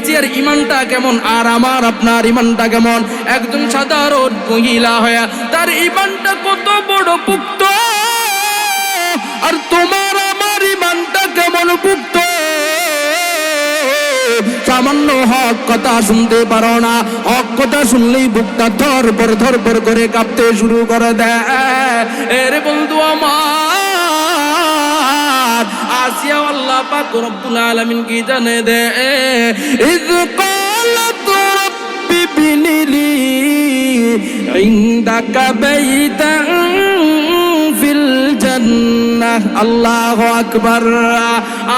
আসিয়ার ইমানটা কেমন? আর আমার, আপনার ইমানটা কেমন? একজন সাধারণ মহিলা হয়ে তার ইমানটা কত বড় পুক্ত? আর তোমার, আমার ইমানটা কেমন পুক্ত? সামান্য হক কথা শুনতে পারো না। হক কথা শুনলেই বুকটা ধর পর ধর করে কাঁপতে শুরু করে দেয়। এর বন্ধু আমার আসিয়া আল্লাহ পাক রব্বুল আলামিন কি জানে দে? ইয ক্বালাত রাব্বি বিনিলি, ইনদাকা বাইতান ফিল জান্নাহ। আল্লাহু আকবার।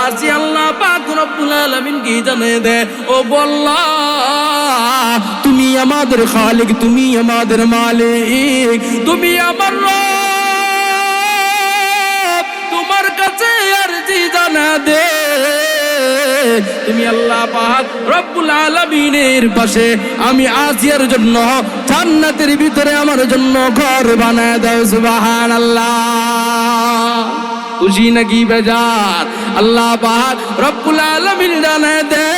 আসি আল্লাহ পাক রব্বুল আলামিন কি জানে দে? ও বল্লাহ, তুমি আমাদের খালিক, তুমি আমাদের মালিক, তুমি আমার রব। দে তুমি আল্লাহ পাক রব্বুল আলামিনের পাশে, আমি জন্য, জান্নাতের ভিতরে আমার জন্য ঘর বানায় দাও, সুবহানাল্লাহ। খুশি নাকি বেজার? আল্লাহ পাক রব্বুল আলামিন জানায় দে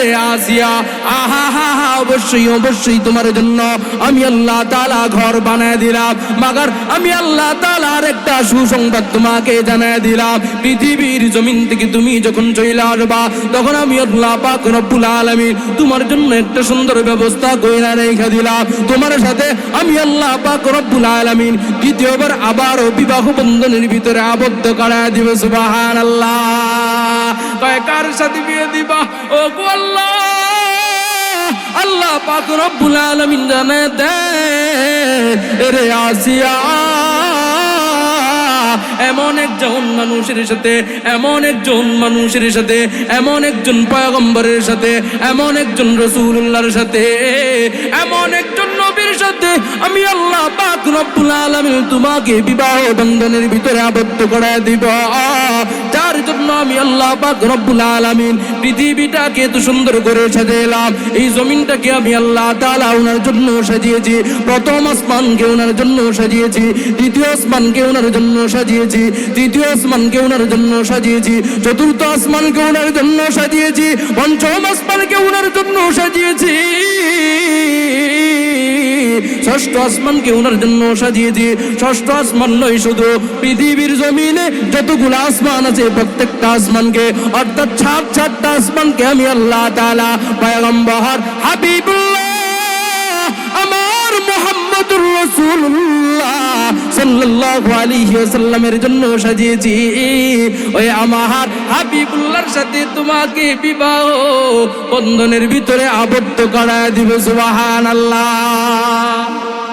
আসিয়া, আহা, হা হা, অবশ্যই অবশ্যই তোমার জন্য আমি আল্লাহ তাআলা ঘর বানায় দিলাম। মাগার, আমি আল্লাহ তাআলার একটা সুসংবাদ তোমাকে জানায় দিলাম। পৃথিবীর জমিন থেকে তুমি যখন আসবা, তখন আমি আল্লাহ পাক রব্বুল তোমার জন্য একটা সুন্দর ব্যবস্থা কইরা রেখে দিলাম। তোমার সাথে আমি আল্লাহ পাক রব্বুল আলামিন দ্বিতীয়বার আবারও বিবাহ বন্ধনের ভিতরে আবদ্ধ করা দিব, সুবহানাল্লাহ। কয় কার সাথে বিয়ে দিবা? ও আল্লাহ আল্লাহ পাক রব্বুল আলামিন জানে দে। রে আসিয়া, এমন একজন মানুষের সাথে, এমন একজন মানুষের সাথে, এমন একজন পয়গম্বরের সাথে, এমন একজন রসুল্লাহর সাথে, এমন একজন নবীর সাথে আমি আল্লাহ পাক রব্বুল আলামিন তোমাকে বিবাহ বন্ধনের ভিতরে আবদ্ধ করে দিব। যার জন্য আমি আল্লাহ পাক রব্বুল আলামিন পৃথিবীটাকে এত সুন্দর করে সাজিয়েলাম এই জমিনটাকে আমি আল্লাহ তাআলা ওনার জন্য সাজিয়েছি। প্রথম আসমানকে ওনার জন্য সাজিয়েছি। দ্বিতীয় আসমানকে ওনার জন্য সাজিয়েছি। তৃতীয় আসমানকে ওনার জন্য সাজিয়েছি। চতুর্থ আসমানকে ওনার জন্য সাজিয়েছি। পঞ্চম আসমানকে ওনার জন্য সাজিয়েছি। ষষ্ঠ আসমানকে ওনার জন্য সাজিয়েছি। ষষ্ঠ আসমান নয় শুধু পৃথিবীর জমিনে যতগুলো আসমান আছে প্রত্যেকটা আসমানকে, অর্থাৎ ছাট ছাটটা আসমানকে আমি আল্লাহ তালা পয়গম্বর হাবিবুল্লাহ, আমার মোহাম্মদুর রাসূলুল্লাহ সাল্লাল্লাহু আলাইহি ওয়াসাল্লামের জন্য সাজিয়েছি। ওই আমার হাবিবুল্লাহর সাথে তোমাকে বিবাহ বন্ধনের ভিতরে আবদ্ধ করা দিবে, সুবহানাল্লাহ।